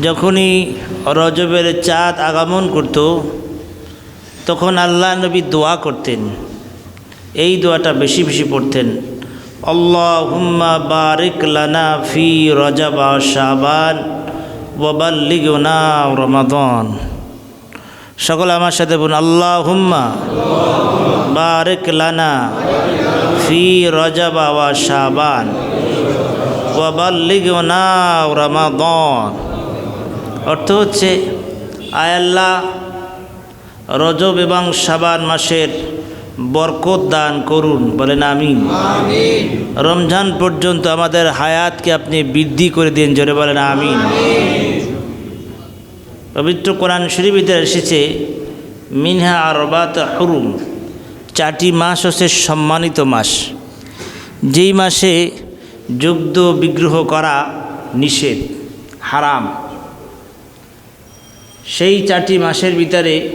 যখনই রজবের চাঁদ আগমন করত, তখন আল্লাহ নবী দোয়া করতেন। এই দোয়াটা বেশি বেশি পড়তেন। আল্লাহ হুম্মা বারিক লানা ফি রজাবা শাবান ওবাল্লিগনা রমাদন। সকল আমার সাথে বলুন আল্লাহ হুম্মা বারিক লানা ফি রজাবা ওয়া শাবান ওয়াবাল্লিগনা রমাদন। অর্থ হচ্ছে আয়াল্লাহ রজব এবং সাবান মাসের বরকত দান করুন বলেন আমিন। রমজান পর্যন্ত আমাদের হায়াতকে আপনি বৃদ্ধি করে দিন জোরে বলেন আমিন। পবিত্র কোরআন শরীফিতে এসেছে মিনহা আরবাত হরুম চারটি মাস হচ্ছে সম্মানিত মাস। যেই মাসে যুদ্ধ বিগ্রহ করা নিষেধ হারাম। সেই চারটি মাসের ভিতরে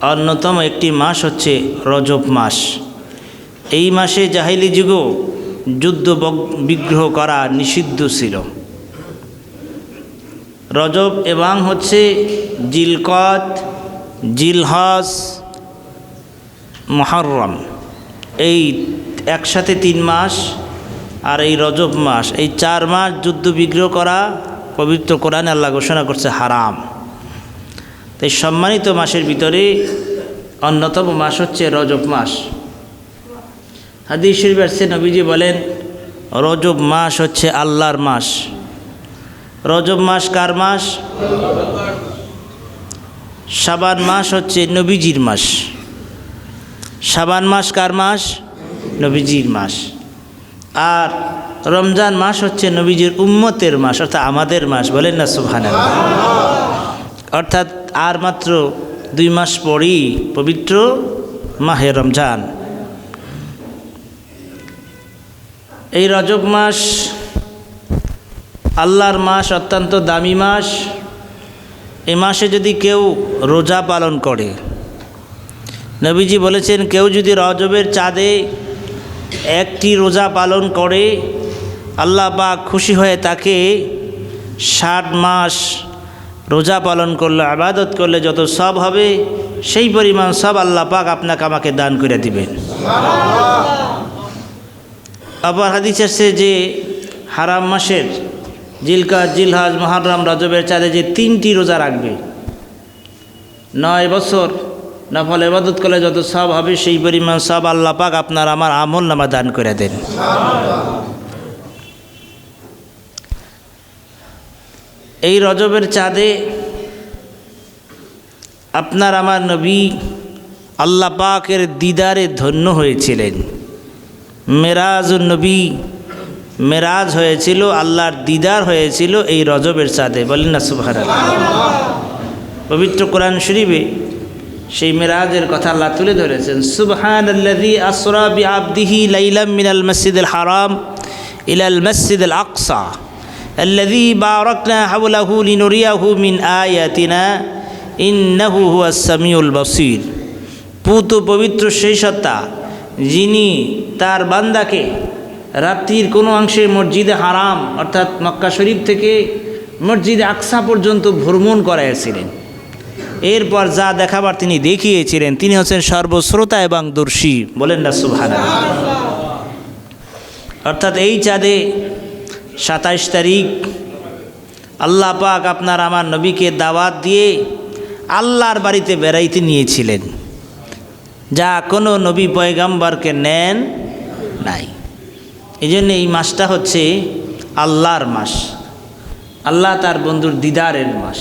অন্যতম একটি মাস হচ্ছে রজব মাস। এই মাসে জাহিলি যুগও যুদ্ধ বগ- বিগ্রহ করা নিষিদ্ধ ছিল। রজব এবং হচ্ছে জিলকত জিলহস মহরম। এই একসাথে তিন মাস আর এই রজব মাস। এই চার মাস যুদ্ধ বিগ্রহ করা পবিত্র কোরআনে আল্লাহ ঘোষণা করছে হারাম। তাই সম্মানিত মাসের ভিতরে অন্যতম মাস হচ্ছে রজব মাস। হাদিস আসছে, নবীজি বলেন, রজব মাস হচ্ছে আল্লাহর মাস। রজব মাস কার মাস? সাবান মাস হচ্ছে নবীজির মাস। সাবান মাস কার মাস? নবীজির মাস। আর রমজান মাস হচ্ছে নবীজির উম্মতের মাস, অর্থাৎ আমাদের মাস, বলেন না সুবহানাল্লাহ। অর্থাৎ আর মাত্র দুই মাস পরই পবিত্র মাহে রমজান। এই রজব মাস আল্লাহর মাস, অত্যন্ত দামি মাস। এ মাসে যদি কেউ রোজা পালন করে, নবীজি বলেছেন, কেউ যদি রজবের চাঁদে একটি রোজা পালন করে, আল্লাহ পাক খুশি হয়ে তাকে ষাট মাস রোজা পালন করলে, আবাদত করলে যত সব হবে, সেই পরিমাণ সব আল্লাহ পাক আপনাকে আমাকে দান করে দিবেন। আবার হাদিস আসছে যে, হারাম মাসের জিলকা জিলহাজ, মহারাম, রজবের চাঁদে যে তিনটি রোজা রাখবে, নয় বছর নফল এবাদত করলে যত সব হবে, সেই পরিমাণ সব আল্লাহ পাক আপনার আমার আমল নামা দান করে দেন। এই রজবের চাঁদে আপনার আমার নবী আল্লাহ পাকের দিদারে ধন্য হয়েছিলেন। মেরাজ নবী মেরাজ হয়েছিল, আল্লাহর দিদার হয়েছিল এই রজবের চাঁদে। বলেন না সুভার পবিত্র কোরআন শরীফে সেই মেরাজের কথা আল্লাহ তুলে ধরেছেন। সুবহান আল্লাদি আসরা বি আবদিহি লাইলাম মিনাল মসজিদুল হারাম ইলাল মসজিদুল আকসা। আল্লাযী বারাকনা হাওলাহু লিনুরিয়াহু মিন আয়াতিনা ইন্নাহু হুয়াস সামিউল বাসীর পুত পবিত্র সেই সত্তা যিনি তার বান্দাকে রাত্রির কোনো অংশে মসজিদে হারাম, অর্থাৎ মক্কা শরীফ থেকে মসজিদে আকসা পর্যন্ত ভ্রমণ করাইয়াছিলেন। এরপর যা দেখাবার তিনি দেখিয়েছিলেন, তিনি হচ্ছেন সর্বশ্রোতা এবং দর্শী। বলেন না সুভানা অর্থাৎ এই চাঁদে সাতাইশ তারিখ। আল্লাহ পাক আপনার আমার নবীকে দাওয়াত দিয়ে আল্লাহর বাড়িতে বেড়াইতে নিয়েছিলেন। যা কোনো নবী পয়গাম্বরকে নেন নাই। এই জন্য এই মাসটা হচ্ছে আল্লাহর মাস। আল্লাহ তার বন্ধুর দিদারের মাস।